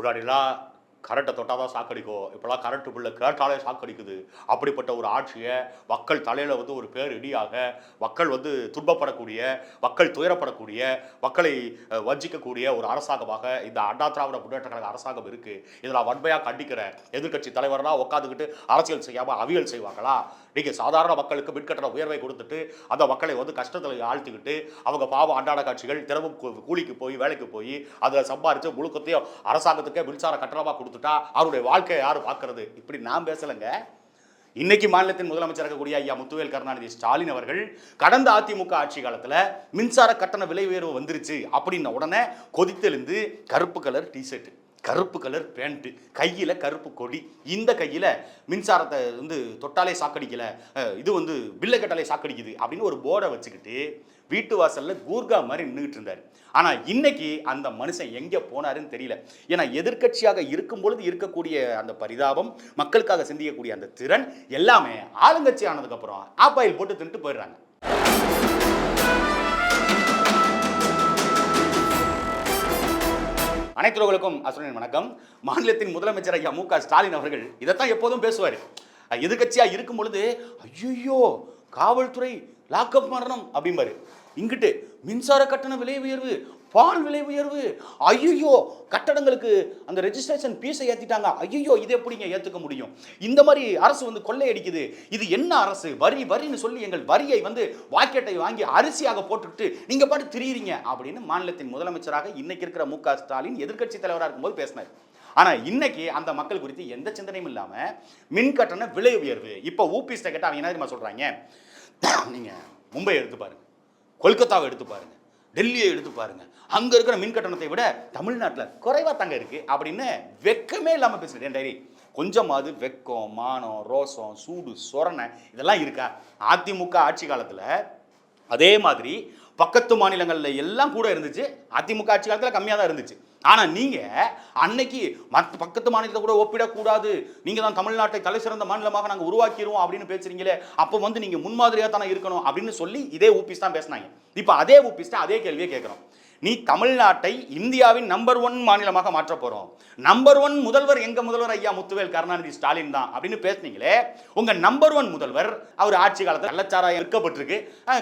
முன்னாடிலாம் கரண்ட்டை தொட்டால் தான் சாக்கடிக்கும். இப்போலாம் கரண்ட்டு பில்லை கேட்டாலே சாக்கடிக்குது. அப்படிப்பட்ட ஒரு ஆட்சியை மக்கள் தலையில் வந்து ஒரு பேர் இடியாக மக்கள் வந்து துன்பப்படக்கூடிய மக்கள் துயரப்படக்கூடிய மக்களை வஞ்சிக்கக்கூடிய ஒரு அரசாங்கமாக இந்த அண்ணா திராவிட முன்னேற்ற கழக அரசாங்கம் இருக்குது இதில் வன்மையாக கண்டிக்கிறேன். எதிர்க்கட்சி தலைவர்லாம் உட்காந்துக்கிட்டு அரசியல் செய்யாமல் அவியல் செய்வாங்களா? நீங்கள் சாதாரண மக்களுக்கு மின்கட்டண உயர்வை கொடுத்துட்டு அந்த மக்களை வந்து கஷ்டத்தில் ஆழ்த்திக்கிட்டு அவங்க பாவம் அன்றாட காட்சிகள் தினமும் கூலிக்கு போய் வேலைக்கு போய் அதை சம்பாரித்து முழுக்கத்தையும் அரசாங்கத்துக்கே மின்சார கட்டணமாக கொடுத்துட்டா அவருடைய வாழ்க்கையை யார் பார்க்கறது? இப்படி நான் பேசலைங்க. இன்னைக்கு மாநிலத்தின் முதலமைச்சர் இருக்கக்கூடிய ஐயா முத்துவேல் கருணாநிதி ஸ்டாலின் அவர்கள் கடந்த அதிமுக ஆட்சி காலத்தில் மின்சார கட்டண விலை உயர்வு வந்துருச்சு அப்படின்ன உடனே கொதித்தெழுந்து கருப்பு கலர் டிஷர்ட் கருப்பு கலர் பேண்ட்டு. கையில் கருப்பு கொடி. இந்த கையில் மின்சாரத்தை வந்து தொட்டாலே சாக்கடிக்கலை. இது வந்து பில்லை கட்டாலே சாக்கடிக்குது அப்படின்னு ஒரு போர்டை வச்சுக்கிட்டு வீட்டு வாசலில் கூர்கா மாதிரி நின்றுட்டு இருந்தார். ஆனால் இன்னைக்கு அந்த மனுஷன் எங்கே போனாருன்னு தெரியல. ஏன்னா எதிர்க்கட்சியாக இருக்கும் பொழுது இருக்கக்கூடிய அந்த பரிதாபம் மக்களுக்காக சிந்திக்கக்கூடிய அந்த திறன் எல்லாமே ஆளுங்கட்சி ஆனதுக்கப்புறம் ஆப்பாயில் போட்டு தின்ட்டு போயிடுறாங்க. அனைத்துறவுகளுக்கும் அசுரனின் வணக்கம். மாநிலத்தின் முதலமைச்சர் ஐயா மு க ஸ்டாலின் அவர்கள் இதைத்தான் எப்போதும் பேசுவார். எதிர்கட்சியா இருக்கும் பொழுது ஐயோ காவல்துறை லாக்அப் மரணம் அப்படிம்பாரு. இங்கிட்டு மின்சார கட்டண விலை உயர்வு பால் விலை உயர்வு. ஐயோ கட்டடங்களுக்கு அந்த ரெஜிஸ்ட்ரேஷன் பீஸை ஏற்றிட்டாங்க ஐயோ இது எப்படிங்க ஏற்றுக்க முடியும்? இந்த மாதிரி அரசு வந்து கொள்ளையடிக்குது. இது என்ன அரசு? வரி வரின்னு சொல்லி எங்கள் வரியை வந்து வாக்கெட்டை வாங்கி அரிசியாக போட்டுக்கிட்டு நீங்கள் பாட்டு திரியிறீங்க அப்படின்னு மாநிலத்தின் முதலமைச்சராக இன்னைக்கு இருக்கிற மு க ஸ்டாலின் எதிர்க்கட்சி தலைவராக இருக்கும்போது பேசினார். ஆனால் இன்னைக்கு அந்த மக்கள் குறித்து எந்த சிந்தனையும் இல்லாமல் மின் கட்டண விலை உயர்வு. இப்போ ஊபிஸ்ட்டை கேட்டால் அவங்க என்ன தெரியுமா சொல்கிறாங்க நீங்கள் மும்பை எடுத்து பாருங்கள் கொல்கத்தாவை எடுத்து பாருங்கள் டெல்லியை எடுத்து பாருங்க. அங்க இருக்கிற மின் கட்டணத்தை விட தமிழ்நாட்டில் குறைவா தாங்க இருக்கு. அப்படின்னு வெக்கமே இல்லாம பேசுகிறேன் டைரி? கொஞ்சமாவது வெக்கம் மானம் ரோசம் சூடு சொரணை இதெல்லாம் இருக்கா? அதிமுக ஆட்சி காலத்துல அதே மாதிரி பக்கத்து மாநிலங்களில் எல்லாம் கூட இருந்துச்சு. அதிமுக ஆட்சி காலத்தில் கம்மியாக தான் இருந்துச்சு. ஆனால் நீங்கள் அன்னைக்கு மற்ற பக்கத்து மாநிலத்தை கூட ஒப்பிடக்கூடாது. நீங்கள் தான் தமிழ்நாட்டை தலை சிறந்த மாநிலமாக நாங்கள் உருவாக்கிடுவோம் அப்படின்னு பேசுறீங்களே அப்போ வந்து நீங்கள் முன்மாதிரியாக தானே இருக்கணும் அப்படின்னு சொல்லி இதே ஊபிஸ் தான் பேசினாங்க. இப்போ அதே ஊபிஸ்ட அதே கேள்வியை கேட்குறோம். நீ தமிழ்நாட்டை இந்தியாவின் நம்பர் ஒன் மாநிலமாக மாற்ற போகிறோம் நம்பர் ஒன் முதல்வர் எங்க முதல்வர் ஐயா முத்துவேல் கருணாநிதி ஸ்டாலின் தான் அப்படின்னு பேசுனீங்களே உங்க நம்பர் ஒன் முதல்வர் அவர் ஆட்சி காலத்தில் கள்ளச்சாராயம் விற்கப்பட்டிருக்கு.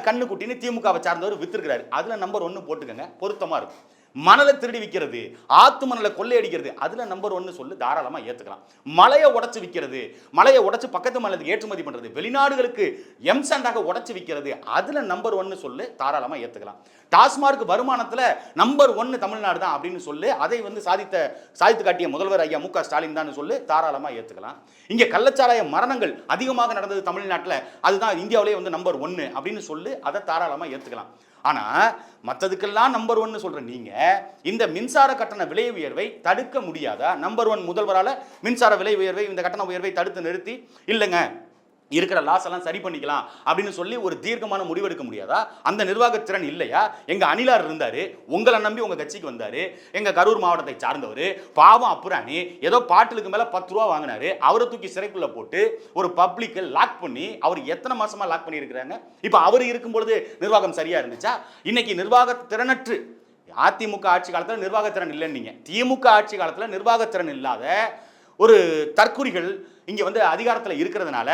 கண்ணுக்குட்டின்னு திமுகவை சார்ந்தவர் வித்துருக்கிறாரு. அதுல நம்பர் ஒன்னு போட்டுக்கங்க பொருத்தமா இருக்கும். மணலை திருடி விற்கிறது ஆத்து மணலை கொள்ளையடிக்கிறது. அதில் நம்பர் ஒன்னு சொல்லு தாராளமாக ஏத்துக்கலாம். மலையை உடச்சி விற்கிறது மலையை உடச்சி பக்கத்து மாநிலத்துக்கு ஏற்றுமதி பண்ணுறது வெளிநாடுகளுக்கு எம்சாண்டாக உடச்சி விற்கிறது அதில் நம்பர் ஒன்னு சொல்லு தாராளமாக ஏத்துக்கலாம். டாஸ்மார்க் வருமானத்தில் நம்பர் ஒன்று தமிழ்நாடு தான் அப்படின்னு சொல்லு அதை வந்து சாதித்த சாதித்து காட்டிய முதல்வர் ஐயா மு க ஸ்டாலின் தான் சொல்லு தாராளமாக ஏத்துக்கலாம். இங்கே கள்ளச்சாராய மரணங்கள் அதிகமாக நடந்தது தமிழ்நாட்டில் அதுதான் இந்தியாவிலேயே வந்து நம்பர் ஒன்று அப்படின்னு சொல்லு அதை தாராளமாக ஏத்துக்கலாம். ஆனால் மற்றதுக்கெல்லாம் நம்பர் ஒன்னு சொல்கிறேன் நீங்கள் இந்த மின்சார கட்டண விலை உயர்வை தடுக்க முடியாதா? நம்பர் ஒன் முதல்வரால் மின்சார விலை உயர்வை இந்த கட்டண உயர்வை தடுத்து நிறுத்தி இல்லைங்க. இருக்கிற லாஸ் எல்லாம் சரி பண்ணிக்கலாம் அப்படின்னு சொல்லி ஒரு தீர்க்கமான முடிவு எடுக்க முடியாதா? அந்த நிர்வாகத்திறன் இல்லையா? எங்க அணிலார் இருந்தார் உங்களை நம்பி உங்க கட்சிக்கு வந்தார் எங்க கரூர் மாவட்டத்தை சார்ந்தவர் பாவம் அப்புறாணி ஏதோ பாட்டிலுக்கு மேல பத்து ரூபா வாங்கினாரு அவரை தூக்கி சிறைக்குள்ள போட்டு ஒரு பப்ளிக்கை லாக் பண்ணி அவர் எத்தனை மாசமா லாக் பண்ணி இருக்கிறாங்க இப்போ அவர் இருக்கும் பொழுது நிர்வாகம் சரியா இருந்துச்சா? இன்னைக்கு நிர்வாக திறனற்று. அதிமுக ஆட்சி காலத்தில் நிர்வாகத்திறன் இல்லைன்னீங்க. திமுக ஆட்சி காலத்தில் நிர்வாகத்திறன் இல்லாத ஒரு தற்குறிகள் இங்கே வந்து அதிகாரத்தில் இருக்கிறதுனால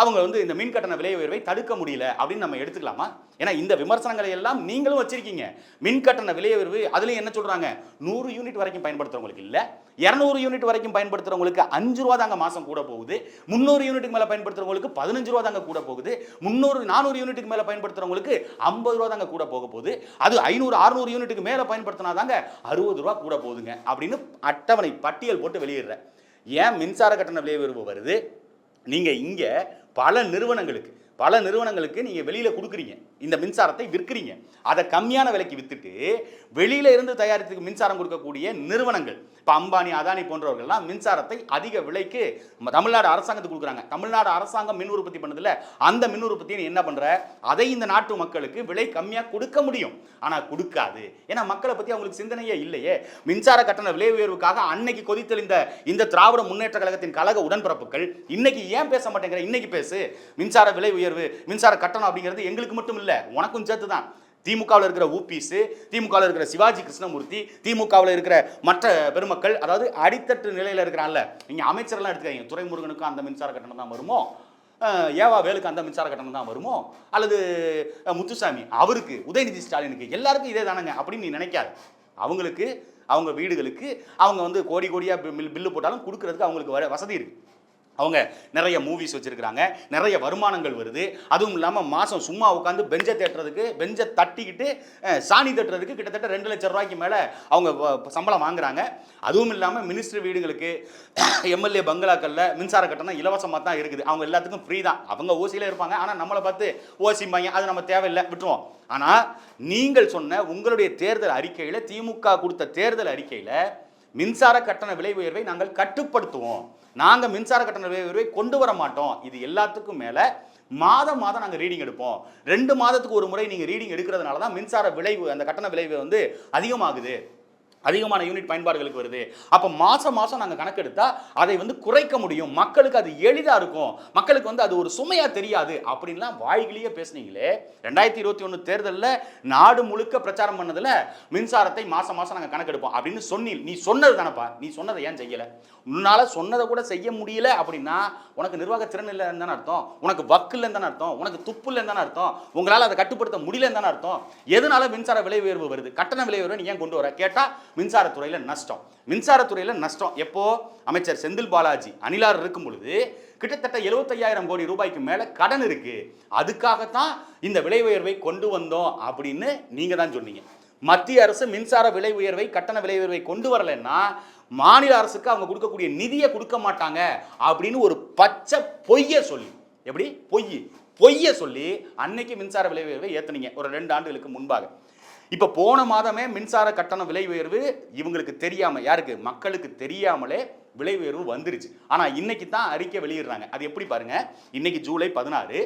அவங்க வந்து இந்த மின் கட்டண விலை உயர்வை தடுக்க முடியல அப்படின்னு நம்ம எடுத்துக்கலாமா? ஏன்னா இந்த விமர்சனங்களை எல்லாம் நீங்களும் வச்சிருக்கீங்க. மின் கட்டண விலை உயர்வு அதுலேயும் என்ன சொல்கிறாங்க நூறு யூனிட் வரைக்கும் பயன்படுத்துறவங்களுக்கு இல்லை. இரநூறு யூனிட் வரைக்கும் பயன்படுத்துறவங்களுக்கு அஞ்சு ரூபா தாங்க மாதம் கூட போகுது. முந்நூறு யூனிட்டுக்கு மேலே பயன்படுத்துறவங்களுக்கு பதினஞ்சு ரூபா தாங்க கூட போகுது. முந்நூறு நானூறு யூனிட்டுக்கு மேலே பயன்படுத்துறவங்களுக்கு ஐம்பது ரூபா தாங்க கூட போக போகுது. அது ஐநூறு அறுநூறு யூனிட்டுக்கு மேலே பயன்படுத்தினா தாங்க அறுபது ரூபா கூட போகுதுங்க அப்படின்னு அட்டவணை பட்டியல் போட்டு வெளியிடுறேன் ஏன் மின்சார கட்டண விலை உயர்வு வருது? நீங்கள் இங்கே பல நிறுவனங்களுக்கு பல நிறுவனங்களுக்கு நீங்கள் வெளியில் கொடுக்குறீங்க. இந்த மின்சாரத்தை விற்கிறீங்க. அதை கம்மியான விலைக்கு விற்றுட்டு வெளியில இருந்து தயாரித்துக்கு மின்சாரம் கொடுக்கக்கூடிய நிறுவனங்கள் இப்போ அம்பானி அதானி போன்றவர்கள்லாம் மின்சாரத்தை அதிக விலைக்கு நம்ம தமிழ்நாடு அரசாங்கத்துக்கு கொடுக்குறாங்க. தமிழ்நாடு அரசாங்கம் மின் உற்பத்தி பண்ணதில் அந்த மின் உற்பத்தியை என்ன பண்ணுற அதை இந்த நாட்டு மக்களுக்கு விலை கம்மியாக கொடுக்க முடியும். ஆனால் கொடுக்காது. ஏன்னா மக்களை பற்றி அவங்களுக்கு சிந்தனையே இல்லையே. மின்சார கட்டண விலை உயர்வுக்காக அன்னைக்கு கொதித்தெளிந்த இந்த திராவிட முன்னேற்ற கழகத்தின் கழக உடன்பிறப்புகள் இன்னைக்கு ஏன் பேச மாட்டேங்கிற? இன்னைக்கு பேசு. மின்சார விலை உயர்வு மின்சார கட்டணம் அப்படிங்கிறது எங்களுக்கு மட்டும் இல்லை உனக்கும் சேர்த்து தான் திமுகவில் இருக்கிற ஊபிஸு திமுகவில் இருக்கிற சிவாஜி கிருஷ்ணமூர்த்தி திமுகவில் இருக்கிற மற்ற பெருமக்கள் அதாவது அடித்தட்டு நிலையில் இருக்கிறான்ல நீங்கள் அமைச்சர்லாம் எடுத்துக்காங்க துரைமுருகனுக்கும் அந்த மின்சார கட்டணம் தான் வருமோ? ஏவா வேலுக்கு அந்த மின்சார கட்டணம் தான் வருமோ? அல்லது முத்துசாமி அவருக்கு உதயநிதி ஸ்டாலினுக்கு எல்லாருக்கும் இதே தானங்க அப்படின்னு நீ நினைக்காது. அவங்களுக்கு அவங்க வீடுகளுக்கு அவங்க வந்து கோடி கோடியாக பில் பில்லு போட்டாலும் கொடுக்கறதுக்கு அவங்களுக்கு வர வசதி இருக்குது அவங்க நிறைய மூவிஸ் வச்சுருக்கிறாங்க நிறைய வருமானங்கள் வருது. அதுவும் இல்லாமல் மாதம் சும்மா உட்காந்து பெஞ்சை தேட்டுறதுக்கு பெஞ்சை தட்டிக்கிட்டு சாணி தட்டுறதுக்கு கிட்டத்தட்ட ரெண்டு லட்சம் ரூபாய்க்கு மேலே அவங்க வ- சம்பளம் வாங்குறாங்க. அதுவும் இல்லாமல் மினிஸ்டர் வீடுங்களுக்கு எம்எல்ஏ பங்களாக்களில் மின்சார கட்டணம் இலவசமாக தான் இருக்குது. அவங்க எல்லாத்துக்கும் ஃப்ரீ தான். அவங்க ஓசியில் இருப்பாங்க. ஆனால் நம்மளை பார்த்து ஓசிம்பாங்க அது நம்ம தேவையில்லை. விட்டுருவோம். ஆனால் நீங்கள் சொன்ன உங்களுடைய தேர்தல் அறிக்கையில் திமுக கொடுத்த தேர்தல் அறிக்கையில் மின்சார கட்டண விலை உயர்வை நாங்கள் கட்டுப்படுத்துவோம். நாங்கள் மின்சார கட்டண உயர்வை கொண்டு வர மாட்டோம். இது எல்லாத்துக்கும் மேலே மாதம் மாதம் நாங்கள் ரீடிங் எடுப்போம். ரெண்டு மாதத்துக்கு ஒரு முறை நீங்கள் ரீடிங் எடுக்கிறதுனால தான் மின்சார விளைவு அந்த கட்டண விளைவு வந்து அதிகமாகுது. அதிகமான யூனிட் பயன்பாடுகளுக்கு வருது. அப்போ மாதம் மாதம் நாங்கள் கணக்கெடுத்தால் அதை வந்து குறைக்க முடியும். மக்களுக்கு அது எளிதாக இருக்கும். மக்களுக்கு வந்து அது ஒரு சுமையாக தெரியாது. அப்படின்லாம் வாய்கிலேயே பேசுனீங்களே. ரெண்டாயிரத்தி இருபத்தி ஒன்று தேர்தலில் நாடு முழுக்க பிரச்சாரம் பண்ணதில் மின்சாரத்தை மாதம் மாதம் நாங்கள் கணக்கெடுப்போம். அப்படின்னு சொன்னி நீ சொன்னது தானப்பா. நீ சொன்னதை ஏன் செய்யலை? உன்னால் சொன்னதை கூட செய்ய முடியல அப்படின்னா உனக்கு நிர்வாக திறன் இல்லைன்னு தானே அர்த்தம். உனக்கு வக்கு இல்லைன்னு தானே அர்த்தம். உனக்கு துப்பு இல்லைன்னு தானே அர்த்தம். உங்களால் அதை கட்டுப்படுத்த முடியலன்னு தானே அர்த்தம். எதனால மின்சார விலை உயர்வு வருது? கட்டண விலை உயர்வு நீ ஏன் கொண்டு வர? கேட்டால் மின்சாரத்துறையில் நஷ்டம். மின்சாரத்துறையில் நஷ்டம். எப்போ? அமைச்சர் செந்தில் பாலாஜி அணிலார் இருக்கும் பொழுது கிட்டத்தட்ட 75000 கோடி ரூபாய்க்கு மேலே கடன் இருக்குது அதுக்காகத்தான் இந்த விலை உயர்வை கொண்டு வந்தோம் அப்படின்னு நீங்கள் தான் சொன்னீங்க. மத்திய அரசு மின்சார விலை உயர்வை கட்டண விலை உயர்வை கொண்டு வரலைன்னா மாநில அரசுக்கு அவங்க கொடுக்கக்கூடிய நிதியை கொடுக்க மாட்டாங்க அப்படின்னு ஒரு பச்சை பொய்யை சொல்லி எப்படி? பொய். பொய்யை சொல்லி அன்னைக்கு மின்சார விலை உயர்வை ஏற்றுனீங்க ஒரு ரெண்டு ஆண்டுகளுக்கு முன்பாக. இப்போ போன மாதமே மின்சார கட்டண விலை உயர்வு இவங்களுக்கு தெரியாமல் யாருக்கு? மக்களுக்கு தெரியாமலே விலை உயர்வு வந்துருச்சு. ஆனால் இன்னைக்கு தான் அறிக்கை வெளியிடுறாங்க. அது எப்படி பாருங்க? இன்னைக்கு ஜூலை பதினாறு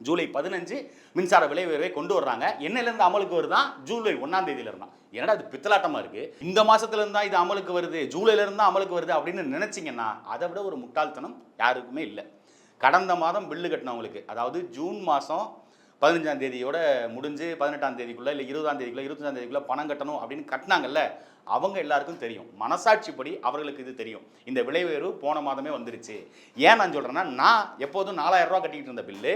ஜூலை பதினஞ்சு மின்சார விலை உயர்வை கொண்டு வர்றாங்க. என்னையிலேருந்து அமலுக்கு வருதான் ஜூலை ஒன்றாம் தேதியில இருந்தான் என்னடா அது பித்தலாட்டமா இருக்கு? இந்த மாசத்துல தான் இது அமலுக்கு வருது ஜூலைலேருந்து அமலுக்கு வருது அப்படின்னு நினச்சிங்கன்னா அதை விட ஒரு முட்டாள்தனம் யாருக்குமே இல்லை. கடந்த மாதம் பில்லு கட்டினவங்களுக்கு அதாவது ஜூன் மாதம் பதினஞ்சாம் தேதியோட முடிஞ்சு பதினெட்டாம் தேதிக்குள்ள இல்லை இருபதாம் தேதிக்குள்ள இருபத்தஞ்சாம் தேதிக்குள்ள பணம் கட்டணும் அப்படின்னு கட்டினாங்கல்ல அவங்க எல்லாருக்கும் தெரியும். மனசாட்சிப்படி அவர்களுக்கு இது தெரியும். இந்த விலை உயர்வு போன மாதமே வந்துருச்சு. ஏன் நான் சொல்கிறேன்னா நான் எப்போதும் நாலாயிரம் ரூபா கட்டிக்கிட்டு இருந்த பில்லு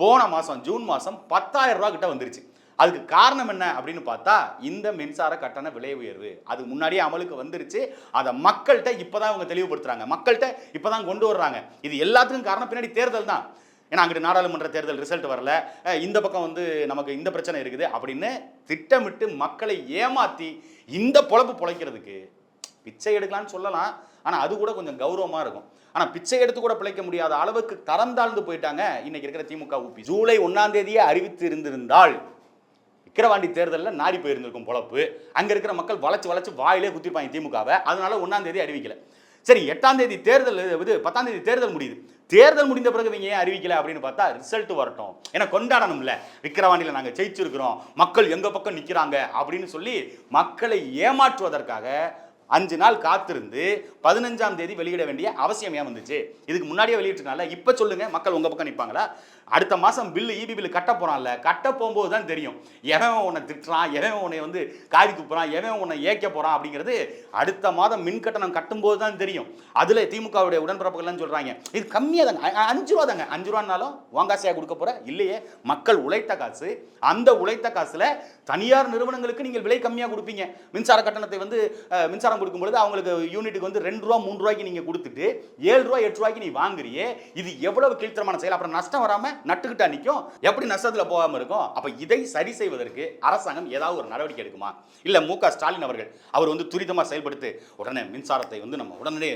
போன மாதம் ஜூன் மாதம் பத்தாயிரம் ரூபா கிட்ட வந்துருச்சு. அதுக்கு காரணம் என்ன அப்படின்னு பார்த்தா இந்த மின்சார கட்டண விலை உயர்வு அது முன்னாடியே அமலுக்கு வந்துருச்சு. அதை மக்கள்கிட்ட இப்போதான் அவங்க தெளிவுபடுத்துறாங்க. மக்கள்கிட்ட இப்போதான் கொண்டு வர்றாங்க. இது எல்லாத்துக்கும் காரணம் பின்னாடி தேர்தல் தான். ஏன்னா அங்கிட்டு நாடாளுமன்ற தேர்தல் ரிசல்ட் வரல. இந்த பக்கம் வந்து நமக்கு இந்த பிரச்சனை இருக்குது அப்படின்னு திட்டமிட்டு மக்களை ஏமாற்றி இந்த பொழப்பு பொழைக்கிறதுக்கு பிச்சை எடுக்கலாம்னு சொல்லலாம். ஆனால் அது கூட கொஞ்சம் கௌரவமாக இருக்கும். ஆனால் பிச்சை எடுத்து கூட பிழைக்க முடியாத அளவுக்கு தரம் தாழ்ந்து போயிட்டாங்க. இன்னைக்கு இருக்கிற திமுக ஊபி ஜூலை ஒன்றாம் தேதியே அறிவித்து இருந்திருந்தால் விக்கிரவாண்டி தேர்தலில் நாடி போயிருந்திருக்கும் பொழப்பு. அங்கே இருக்கிற மக்கள் வளைச்சு வளைச்சு வாயிலே குத்திருப்பாங்க திமுகவை. அதனால ஒன்றாம் தேதி அறிவிக்கல. சரி எட்டாம் தேதி தேர்தல் இது பத்தாம் தேதி தேர்தல் முடியுது. தேர்தல் முடிந்த பிறகு இவங்க ஏன் அறிவிக்கல அப்படின்னு பார்த்தா ரிசல்ட் வரட்டும். ஏன்னா கொண்டாடணும்ல. விக்கிரவாண்டியில் நாங்கள் ஜெயிச்சிருக்கிறோம். மக்கள் எங்க பக்கம் நிற்கிறாங்க அப்படின்னு சொல்லி மக்களை ஏமாற்றுவதற்காக அஞ்சு நாள் காத்திருந்து பதினஞ்சாம் தேதி வெளியிட வேண்டிய அவசியம் ஏன் வந்துச்சு? இதுக்கு முன்னாடியே வெளியிட்டனால இப்போ சொல்லுங்க மக்கள் உங்கள் பக்கம் நிற்பாங்களா அடுத்த மாதம் பில்லு இபி பில்லு கட்ட போகிறான்ல கட்ட போகும்போது தான் தெரியும். எவன் உன்னை திட்டுறான் எவன் உன்னை வந்து காரி துப்புறான் எவன் உன்னை ஏக்க போகிறான் அப்படிங்கிறது அடுத்த மாதம் மின் கட்டணம் கட்டும்போது தான் தெரியும். அதில் திமுகவுடைய உடன்பிறப்புகள்லாம் சொல்கிறாங்க இது கம்மியாக தாங்க அஞ்சு ரூபா தாங்க. அஞ்சு ரூபானாலும் வாங்காசையாக கொடுக்க போகிற இல்லையே. மக்கள் உழைத்த காசு அந்த உழைத்த காசில் தனியார் நிறுவனங்களுக்கு நீங்கள் விலை கம்மியாக கொடுப்பீங்க. மின்சார கட்டணத்தை வந்து மின்சாரம் கொடுக்கும்பொழுது அவங்களுக்கு யூனிட்டுக்கு வந்து ரெண்டு ரூபா மூணு ரூபாய்க்கு நீங்கள் கொடுத்துட்டு ஏழு ரூபா எட்டு ரூபாய்க்கு நீ வாங்குறியே. இது எவ்வளவு கீழ்த்தரமான செயல்? அப்புறம் நஷ்டம் வராமல் நட்டுக்கிட்டா நிற்கும் எப்படி நஷ்டத்துல போகாம இருக்கும் அப்ப இதை சரி செய்வதற்கு அரசாங்கம் ஏதாவது ஒரு நடவடிக்கை எடுக்குமா? இல்ல மு க ஸ்டாலின் அவர்கள் அவர் வந்து துரிதமா செயல்படுத்து உடனே மின்சாரத்தை வந்து நம்ம உடனே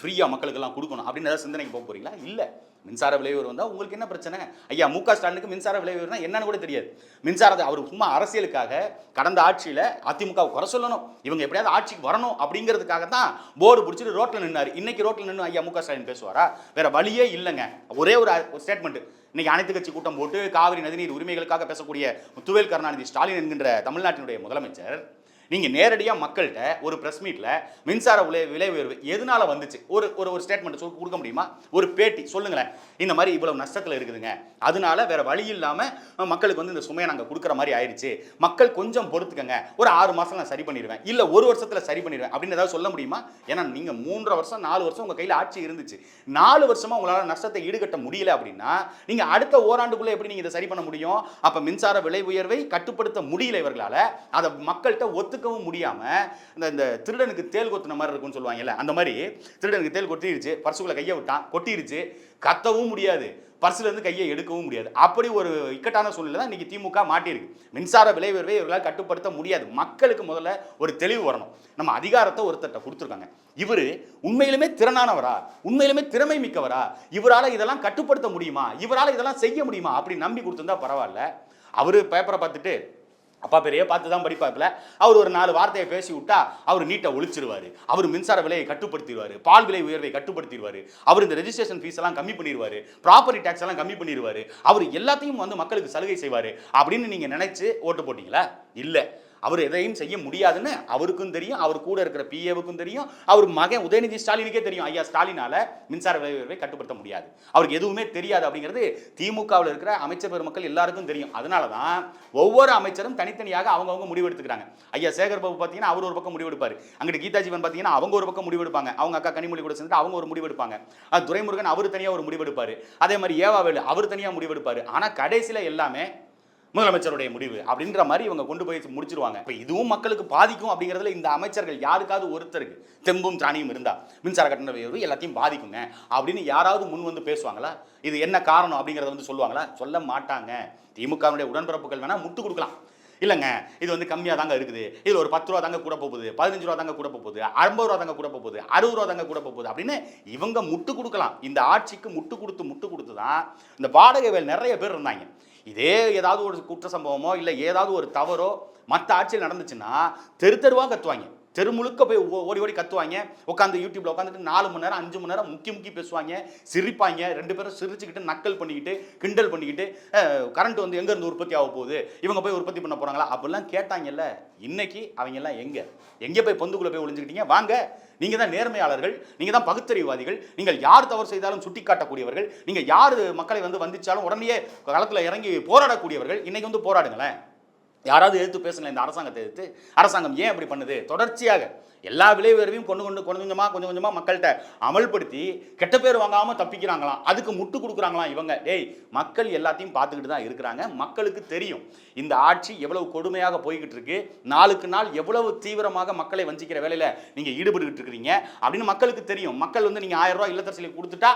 ஃப்ரீயாக மக்களுக்கெல்லாம் கொடுக்கணும் அப்படின்னு ஏதாவது சிந்தனைக்கு போக போறீங்களா? இல்லை. மின்சார விலை உயர்வு வந்தால் உங்களுக்கு என்ன பிரச்சனை? ஐயா மு க ஸ்டாலினுக்கு மின்சார விலை உயர்வுனா என்னன்னு கூட தெரியாது. மின்சாரத்தை அவர் சும்மா அரசியலுக்காக கடந்த ஆட்சியில் அதிமுகவை குறை சொல்லணும். இவங்க எப்படியாவது ஆட்சிக்கு வரணும் அப்படிங்கிறதுக்காக தான் போர்டு பிடிச்சிட்டு ரோட்டில் நின்னார். இன்னைக்கு ரோட்டில் நின்று ஐயா மு க ஸ்டாலின் பேசுவாரா? வேற வழியே இல்லைங்க. ஒரே ஒரு ஸ்டேட்மெண்ட் இன்னைக்கு அனைத்து கட்சி கூட்டம் போட்டு காவிரி நதிநீர் உரிமைகளுக்காக பேசக்கூடிய முத்துவேல் கருணாநிதி ஸ்டாலின் என்கின்ற தமிழ்நாட்டினுடைய முதலமைச்சர் நீங்கள் நேரடியாக மக்கள்கிட்ட ஒரு ப்ரெஸ் மீட்டில் மின்சார விலை விலை உயர்வு எதனால வந்துச்சு? ஒரு ஒரு ஒரு ஸ்டேட்மெண்ட் கொடுக்க முடியுமா? ஒரு பேட்டி சொல்லுங்களேன். இந்த மாதிரி இவ்வளவு நஷ்டத்தில் இருக்குதுங்க. அதனால வேற வழி இல்லாமல் மக்களுக்கு வந்து இந்த சுமையை நாங்கள் கொடுக்குற மாதிரி ஆயிடுச்சு மக்கள் கொஞ்சம் பொறுத்துக்கங்க. ஒரு ஆறு மாதம் நான் சரி பண்ணிடுவேன் இல்லை ஒரு வருஷத்தில் சரி பண்ணிடுவேன் அப்படின்னு ஏதாவது சொல்ல முடியுமா? ஏன்னா நீங்கள் மூன்றரை வருஷம் நாலு வருஷம் உங்கள் கையில் ஆட்சி இருந்துச்சு. நாலு வருஷமாக உங்களால் நஷ்டத்தை ஈடுகட்ட முடியல அப்படின்னா நீங்கள் அடுத்த ஓராண்டுக்குள்ளே எப்படி நீங்கள் இதை சரி பண்ண முடியும்? அப்போ மின்சார விலை உயர்வை கட்டுப்படுத்த முடியல இவர்களால். அதை மக்கள்கிட்ட ஒத்து ஒத்துக்கவும் முடியாம இந்த இந்த திருடனுக்கு தேல் கொத்துன மாதிரி இருக்கும்னு சொல்லுவாங்கல்ல அந்த மாதிரி திருடனுக்கு தேல் கொட்டிடுச்சு பர்சுக்குள்ள கையை விட்டான் கொட்டிருச்சு கத்தவும் முடியாது பர்சுல இருந்து கையை எடுக்கவும் முடியாது. அப்படி ஒரு இக்கட்டான சூழ்நிலை தான் இன்னைக்கு திமுக மாட்டியிருக்கு. மின்சார விலை உயர்வை இவர்களால் கட்டுப்படுத்த முடியாது. மக்களுக்கு முதல்ல ஒரு தெளிவு வரணும். நம்ம அதிகாரத்தை ஒருத்தர்ட்ட கொடுத்துருக்காங்க. இவர் உண்மையிலுமே திறனானவரா? உண்மையிலுமே திறமை மிக்கவரா? இவரால் இதெல்லாம் கட்டுப்படுத்த முடியுமா? இவரால் இதெல்லாம் செய்ய முடியுமா? அப்படி நம்பி கொடுத்துருந்தா பரவாயில்ல. அவர் பேப்பரை பார்த்துட்டு அப்பா பெரிய பார்த்து தான் படிப்பாப்பில் அவர் ஒரு நாலு வார்த்தையை பேசி விட்டா அவர் நீட்டை ஒழிச்சிருவார். அவர் மின்சார விலையை கட்டுப்படுத்திடுவார். பால் விலை உயர்வை கட்டுப்படுத்திடுவார். அவர் இந்த ரெஜிஸ்ட்ரேஷன் ஃபீஸ் எல்லாம் கம்மி பண்ணிடுவார். ப்ராப்பர்ட்டி டேக்ஸ் எல்லாம் கம்மி பண்ணிடுவார். அவர் எல்லாத்தையும் வந்து மக்களுக்கு சலுகை செய்வார். அப்படின்னு நீங்கள் நினச்சி ஓட்டு போட்டிங்களா? இல்லை. அவர் எதையும் செய்ய முடியாதுன்னு அவருக்கும் தெரியும் அவர் கூட இருக்கிற பிஏவுக்கும் தெரியும் அவர் மகன் உதயநிதி ஸ்டாலினுக்கே தெரியும் ஐயா ஸ்டாலினால மின்சார விலை உயர்வை கட்டுப்படுத்த முடியாது. அவருக்கு எதுவுமே தெரியாது அப்படிங்கிறது திமுகவில் இருக்கிற அமைச்சர் பெருமக்கள் எல்லாருக்கும் தெரியும். அதனால தான் ஒவ்வொரு அமைச்சரும் தனித்தனியாக அவங்கவுங்க முடிவெடுத்துக்கிறாங்க. ஐயா சேகர் பாபு பார்த்தீங்கன்னா அவர் ஒரு பக்கம் முடிவெடுப்பார். அங்கிட்டு கீதா ஜீவன் பார்த்தீங்கன்னா அவங்க ஒரு பக்கம் முடிவெடுப்பாங்க. அவங்க அக்கா கனிமொழி கூட சேர்ந்து அவங்க ஒரு முடிவெடுப்பாங்க. துரைமுருகன் அவர் தனியாக ஒரு முடிவெடுப்பார். அதே மாதிரி ஏவாவேலு அவர் தனியாக முடிவெடுப்பார். ஆனால் கடைசியில் எல்லாமே முதலமைச்சருடைய முடிவு அப்படின்ற மாதிரி இவங்க கொண்டு போய் முடிச்சிருவாங்க. இப்போ இதுவும் மக்களுக்கு பாதிக்கும் அப்படிங்கிறதுல இந்த அமைச்சர்கள் யாருக்காவது ஒருத்தருக்கு தெம்பும் திராணியும் இருந்தா மின்சார கட்டண உயர்வு எல்லாத்தையும் பாதிக்குங்க அப்படின்னு யாராவது முன் வந்து பேசுவாங்களா? இது என்ன காரணம் அப்படிங்கிறத வந்து சொல்லுவாங்களா? சொல்ல மாட்டாங்க. திமுகவினுடைய உடன்பிறப்புகள் வேணால் முட்டு கொடுக்கலாம். இல்லைங்க இது வந்து கம்மியாக தாங்க இருக்குது. இதில் ஒரு பத்து ரூபா தாங்க கூட போகுது பதினஞ்சு ரூபா தாங்க கூட போகுது ஐம்பது ரூபா தாங்க கூட போகுது அறுபது ரூபா தாங்க கூட போகுது அப்படின்னு இவங்க முட்டு கொடுக்கலாம். இந்த ஆட்சிக்கு முட்டு கொடுத்து முட்டு கொடுத்து தான் இந்த வாடகை வேல் நிறைய பேர் இருந்தாங்க. இதே ஏதாவது ஒரு குற்ற சம்பவமோ இல்லை ஏதாவது ஒரு தவறோ மற்ற ஆட்சியில் நடந்துச்சுன்னா தெரு தெருவாக கத்துவாங்க. தெரு முழுக்க போய் ஓ- ஓடி ஓடி கத்துவாங்க. உட்காந்து யூடியூப்ல உட்காந்துட்டு நாலு மணி நேரம் அஞ்சு மணி நேரம் முக்கி முக்கி பேசுவாங்க. சிரிப்பாங்க. ரெண்டு பேரும் சிரிச்சுக்கிட்டு நக்கல் பண்ணிக்கிட்டு கிண்டல் பண்ணிக்கிட்டு கரண்ட் வந்து எங்க இருந்து உற்பத்தி ஆக போகுது? இவங்க போய் உற்பத்தி பண்ண போறாங்களா? அப்படிலாம் கேட்டாங்கல்ல. இன்னைக்கு அவங்க எல்லாம் எங்க? எங்க போய் பொந்துக்குள்ள போய் ஒளிஞ்சுக்கிட்டீங்க? வாங்க. நீங்க தான் நேர்மையாளர்கள். நீங்க தான் பகுத்தறிவாதிகள். நீங்கள் யார் தவறு செய்தாலும் சுட்டி காட்டக்கூடியவர்கள் நீங்க யார் மக்களை வந்து வந்திச்சாலும் உடனே களத்தில் இறங்கி போராடக்கூடியவர்கள். இன்னைக்கு வந்து போராடுங்களேன். யாராவது எதிர்த்து பேசுங்களேன் இந்த அரசாங்கத்தை எதிர்த்து. அரசாங்கம் ஏன் அப்படி பண்ணுது? தொடர்ச்சியாக எல்லா விலை உயர்வையும் கொண்டு கொண்டு கொஞ்சம் கொஞ்சமாக கொஞ்சம் கொஞ்சமாக மக்கள்கிட்ட அமல்படுத்தி கெட்ட பேர் வாங்காமல் தப்பிக்கிறாங்களாம். அதுக்கு முட்டு கொடுக்குறாங்களாம் இவங்க. டேய் மக்கள் எல்லாத்தையும் பார்த்துக்கிட்டு தான் இருக்கிறாங்க. மக்களுக்கு தெரியும் இந்த ஆட்சி எவ்வளவு கொடுமையாக போய்கிட்டு இருக்கு. நாளுக்கு நாள் எவ்வளவு தீவிரமாக மக்களை வஞ்சிக்கிற வேலையில் நீங்கள் ஈடுபட்டுக்கிட்டு இருக்கிறீங்க அப்படின்னு மக்களுக்கு தெரியும். மக்கள் வந்து நீங்கள் ஆயிரம் ரூபாய் இல்லத்தரசியில் கொடுத்துட்டா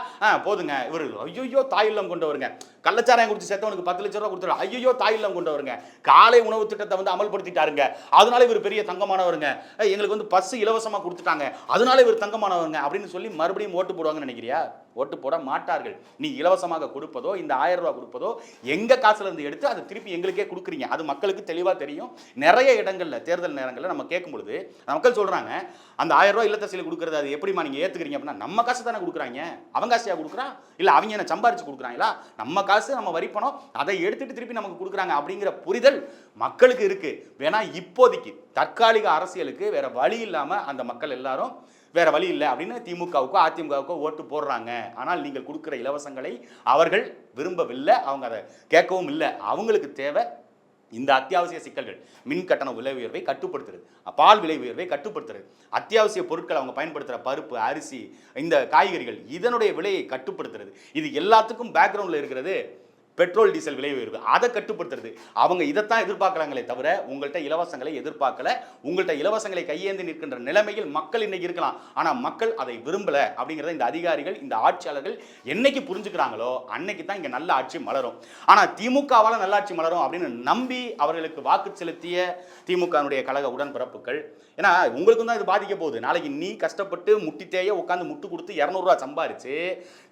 போதுங்க. இவர் ஐயோ தாய் இல்லம் கொண்டு வருங்க கள்ளச்சாராயம் குடிச்சு சேர்த்தவனுக்கு பத்து லட்ச ரூபா கொடுத்துரு ஐயோ தாய் இல்லம் கொண்டு வருங்க காலை உணவு திட்டத்தை வந்து அமல்படுத்திட்டாருங்க. அதனால இவர் பெரிய தங்கமானவருங்க. எங்களுக்கு வந்து பஸ் இலவசமாக கொடுத்துட்டாங்க. அதனால இவர் தங்கமானவங்க அப்படின்னு சொல்லி மறுபடியும் ஓட்டு போடுவாங்கன்னு நினைக்கிறியா? ஓட்டு போட மாட்டார்கள். நீ இலவசமாக கொடுப்பதோ இந்த ஆயிரம் ரூபா கொடுப்பதோ எங்க காசுல இருந்து எடுத்து அதை திருப்பி எங்களுக்கே கொடுக்குறீங்க. அது மக்களுக்கு தெளிவா தெரியும். நிறைய இடங்கள்ல தேர்தல் நேரங்களில் நம்ம கேட்கும் பொழுது மக்கள் சொல்றாங்க அந்த ஆயிரம் ரூபாய் இல்லத்தரசியில் கொடுக்கறது அது எப்படிமா நீங்க ஏத்துக்கிறீங்க அப்படின்னா நம்ம காசு தானே கொடுக்குறாங்க. அவங்க காசியாக கொடுக்குறான் இல்ல அவங்க என்ன சம்பாரிச்சு கொடுக்குறாங்களா? நம்ம காசு நம்ம வரி அதை எடுத்துட்டு திருப்பி நமக்கு கொடுக்குறாங்க அப்படிங்கிற புரிதல் மக்களுக்கு இருக்கு. வேணா இப்போதைக்கு தற்காலிக அரசியலுக்கு வேற வழி இல்லாம அந்த மக்கள் எல்லாரும் வேற வழி இல்லை அப்படின்னு திமுகவுக்கோ அதிமுகவுக்கோ ஓட்டு போடுறாங்க. ஆனால் நீங்கள் கொடுக்குற இலவசங்களை அவர்கள் விரும்பவில்லை. அவங்க அதை கேட்கவும் இல்லை. அவங்களுக்கு தேவை இந்த அத்தியாவசிய சிக்கல்கள். மின் கட்டண விலை உயர்வை கட்டுப்படுத்துறது. பால் விலை உயர்வை கட்டுப்படுத்துறது. அத்தியாவசிய பொருட்கள் அவங்க பயன்படுத்துகிற பருப்பு அரிசி இந்த காய்கறிகள் இதனுடைய விலையை கட்டுப்படுத்துறது. இது எல்லாத்துக்கும் பேக்ரவுண்டில் இருக்கிறது. பெட்ரோல் டீசல் விலை உயர்வு. அதை கட்டுப்படுத்துறது. அவங்க இதைத்தான் எதிர்பார்க்குறாங்களே தவிர உங்கள்கிட்ட இலவசங்களை எதிர்பார்க்கல. உங்கள்கிட்ட இலவசங்களை கையேந்தி நிற்கின்ற நிலைமையில் மக்கள் இன்னைக்கு இருக்கலாம். ஆனால் மக்கள் அதை விரும்பல அப்படிங்கிறத இந்த அதிகாரிகள் இந்த ஆட்சியாளர்கள் என்னைக்கு புரிஞ்சுக்கிறாங்களோ அன்னைக்கு தான் இங்கே நல்ல ஆட்சி மலரும். ஆனால் திமுகவால் நல்லாட்சி மலரும் அப்படின்னு நம்பி அவர்களுக்கு வாக்கு செலுத்திய திமுகனுடைய கழக உடன்பிறப்புகள் ஏன்னா உங்களுக்கும் தான் இது பாதிக்க போகுது நாளைக்கு நீ கஷ்டப்பட்டு முட்டித்தேய உட்காந்து முட்டு கொடுத்து இரநூறுவா சம்பாரிச்சு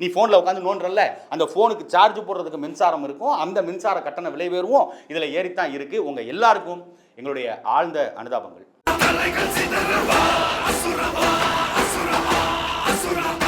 நீ ஃபோனில் உட்காந்து நோன்றல அந்த ஃபோனுக்கு சார்ஜ் போடுறதுக்கு மின்சாரம் இருக்கும் அந்த மின்சார கட்டண விலை உயர்வும் இதில் ஏறித்தான் இருக்குது உங்கள் எல்லாருக்கும் எங்களுடைய ஆழ்ந்த அனுதாபங்கள் அசுரவா அசுரவா